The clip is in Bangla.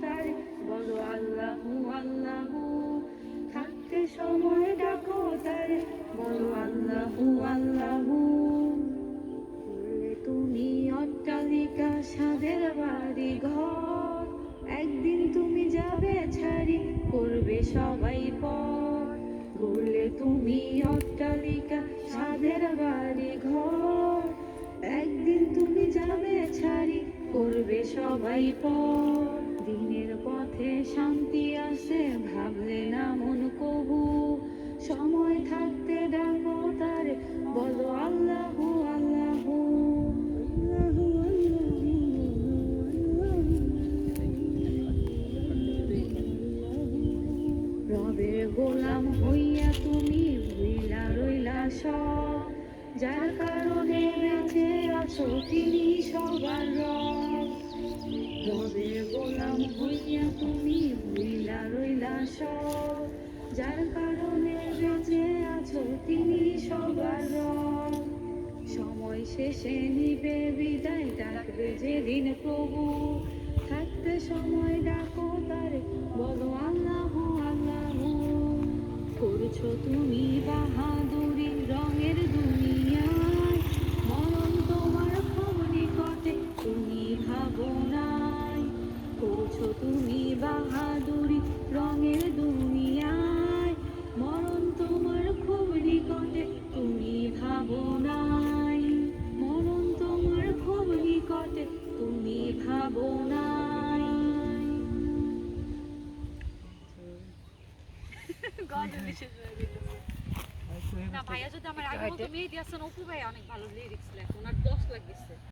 তার বলো থাকতে সময় ডাকো তার বলো তুমি অট্টালিকা সাদের বাড়ি ঘর। একদিন তুমি যাবে ছাড়ি, করবে সবাই পর। বললে তুমি অট্টালিকা করবে সবাই পর দিনের পথে শান্তি আসে, ভাবলে না মন কবু। সময় থাকতে ডাকো তার, বলো আল্লাহু আল্লাহু। রবের গোলাম হইয়া তুমি ভুইলা রইলা সব। যার কারণে বেঁচে আছো তিনি সবার রব। গোলাম তুমি ভুইলা রইলা সব। যার কারণে বেঁচে আছো তিনি সবার সময় শেষে নিবে বিদায়, ডাকবে যেদিন প্রভু। থাকতে সময় ডাকো তারে, বলো আল্লাহু আল্লাহু। করছ তুমি বাহাদুরি, রঙের দুনিয়ায় না ভাইয়া যদি আমার আগে মতো মেয়ে দিয়েছেন অপু ভাই অনেক ভালো লিরিক্স লেখে ওনার দশ লাগছে।